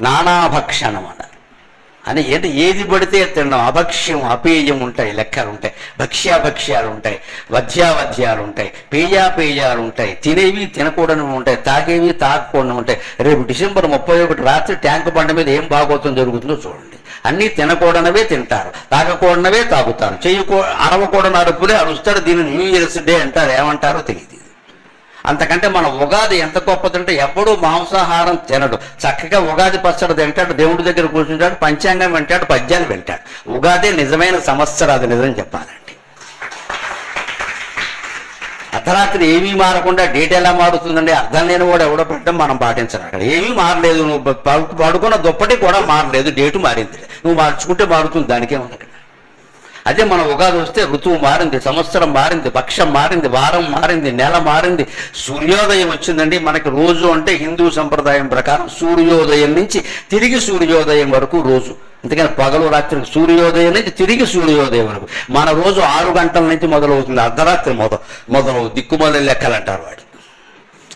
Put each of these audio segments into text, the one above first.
నానాభక్షణం అన్నారు అని ఏంటి? ఏది పడితే తినడం. అభక్ష్యం అపేయం ఉంటాయి లెక్కలు ఉంటాయి. భక్ష్యాభక్ష్యాలు ఉంటాయి వధ్యావధ్యాలు ఉంటాయి పేయాపేయాలు ఉంటాయి తినేవి తినకూడనివి ఉంటాయి తాగేవి తాగకూడని ఉంటాయి. రేపు డిసెంబర్ ముప్పై ఒకటి రాత్రి ట్యాంక్ బండ మీద ఏం బాగోతం జరుగుతుందో చూడండి. అన్నీ తినకూడనవే తింటారు. తాగకూడనవే తాగుతారు. చేయకూ అరవకూడని అరుపులే అరుస్తారు. దీన్ని న్యూ ఇయర్స్ డే అంటారు. ఏమంటారో తెలియదు అంతకంటే మన ఉగాది ఎంత గొప్పదంటే ఎప్పుడు మాంసాహారం తినడు. చక్కగా ఉగాది పచ్చడి తింటాడు దేవుడి దగ్గర కూర్చుంటాడు పంచాంగం వింటాడు పద్యాలు వింటాడు. ఉగాది నిజమైన సంవత్సరం అది నిజం చెప్పాలండి అర్ధరాత్రి ఏమీ మారకుండా డేట్ ఎలా మారుతుందండి? అర్థం లేని కూడా ఎవడో పెట్టడం మనం పాటించాలి అక్కడ. ఏమీ మారలేదు నువ్వు పడుకున్న దుప్పటి కూడా మారలేదు డేటు మారింది. నువ్వు మార్చుకుంటే మారుతుంది దానికే ఉంది అక్కడ. అదే మనం ఉగాది వస్తే ఋతువు మారింది సంవత్సరం మారింది పక్షం మారింది వారం మారింది నెల మారింది. సూర్యోదయం వచ్చిందండి. మనకి రోజు అంటే హిందూ సంప్రదాయం ప్రకారం సూర్యోదయం నుంచి తిరిగి సూర్యోదయం వరకు రోజు. అందుకని పగలు రాత్రి సూర్యోదయం నుంచి తిరిగి సూర్యోదయం వరకు. మన రోజు ఆరు గంటల నుంచి మొదలవుతుంది. అర్ధరాత్రి మొదలు మొదలవు దిక్కుమల లెక్కలు అంటారు వాడు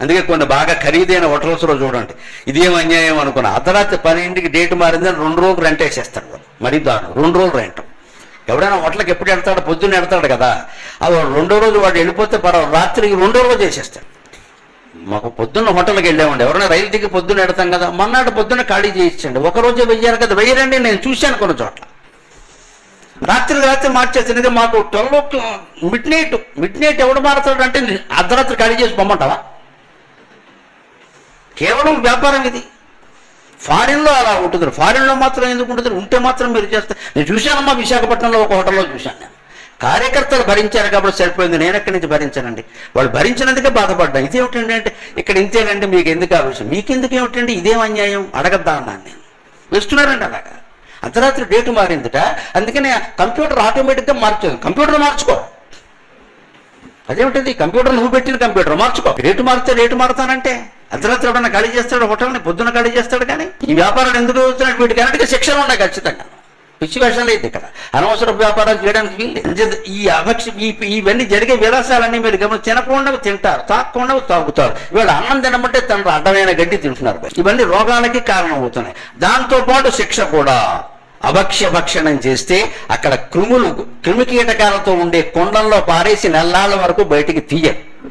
అందుకే కొన్ని బాగా ఖరీదైన హోటల్స్లో చూడండి. ఇదేం అన్యాయం అనుకున్నా. అర్ధరాత్రి పన్నెండుకి డేట్ మారిందని రెండు రోజులు రెంట్ వేసేస్తాడు మరి మరీ దారుణం. రెండు రోజులు రెంట్. ఎవడైనా హోటల్కి ఎప్పుడు వెళ్తాడు పొద్దున్న వెళ్తాడు కదా. అది రెండో రోజు వాడు వెళ్ళిపోతే పర్వాలేదు రాత్రికి రెండో రోజు చేసేస్తాడు. మాకు పొద్దున్న హోటల్కి వెళ్ళామండి. ఎవరైనా రైలు దిగి పొద్దున్న వెడతాం కదా. మన్నాడు పొద్దున్న ఖాళీ చేయించండి. ఒక రోజే వెయ్యారు కదా. వెయ్యరండి నేను చూశాను కొన్ని చోట్ల. రాత్రి రాత్రి మార్చేసినది మాకు twelve midnight midnight ఎవడు మారుతాడు అంటే అర్ధరాత్రి ఖాళీ చేసి పొమ్మంటావా? కేవలం వ్యాపారం ఇది. ఫారిన్లో అలా ఉంటుంది ఫారిన్లో మాత్రం ఎందుకు ఉంటుంది ఉంటే మాత్రం మీరు చేస్తారు నేను చూశానమ్మా విశాఖపట్నంలో ఒక హోటల్లో చూశాను నేను. కార్యకర్తలు భరించారు కాబట్టి సరిపోయింది. నేను ఎక్కడి నుంచి భరించానండి? వాళ్ళు భరించినందుకే బాధపడ్డాను. ఇదేమిటండి అంటే ఇక్కడ ఇంతేనండి మీకు ఎందుకు ఆలోచన మీకు ఎందుకు ఏమిటండి? ఇదేం అన్యాయం? అడగద్దా అన్నాను నేను. వేస్తున్నారండి అలాగా. అర్ధరాత్రి డేటు మారిందిట. అందుకని కంప్యూటర్ ఆటోమేటిక్గా మార్చేది కంప్యూటర్ మార్చుకో. అదేమిటది? కంప్యూటర్ నువ్వు పెట్టిన కంప్యూటర్ మార్చుకో. రేటు మారితే రేటు మారుతానంటే. అర్ధరాత్రి ఎవడన్నా ఖాళీ చేస్తాడు? హోటల్ని పొద్దున ఖాళీ చేస్తాడు కానీ ఈ వ్యాపారాలు ఎందుకు అవుతున్నాయి వీటికి అన్నిటికీ శిక్షణ ఉన్నాయి? ఖచ్చితంగా. పిచ్చి వేషాలు అయితే ఇక్కడ. అనవసర వ్యాపారాలు చేయడానికి వీలు ఈ అభక్ష ఇవన్నీ జరిగే విలాసాలన్నీ మీరు గమని తినకుండా తింటారు. తాగకుండా తాగుతారు. వీళ్ళు అన్నం తినమంటే తన అడ్డమైన గడ్డి తింటున్నారు. ఇవన్నీ రోగాలకి కారణం అవుతున్నాయి. దాంతో పాటు శిక్ష కూడా. అభక్ష్య భక్షణం చేస్తే అక్కడ క్రిములు క్రిమికీటకాలతో ఉండే కొండంలో పారేసి నెల్లాళ్ళ వరకు బయటికి తీయరు.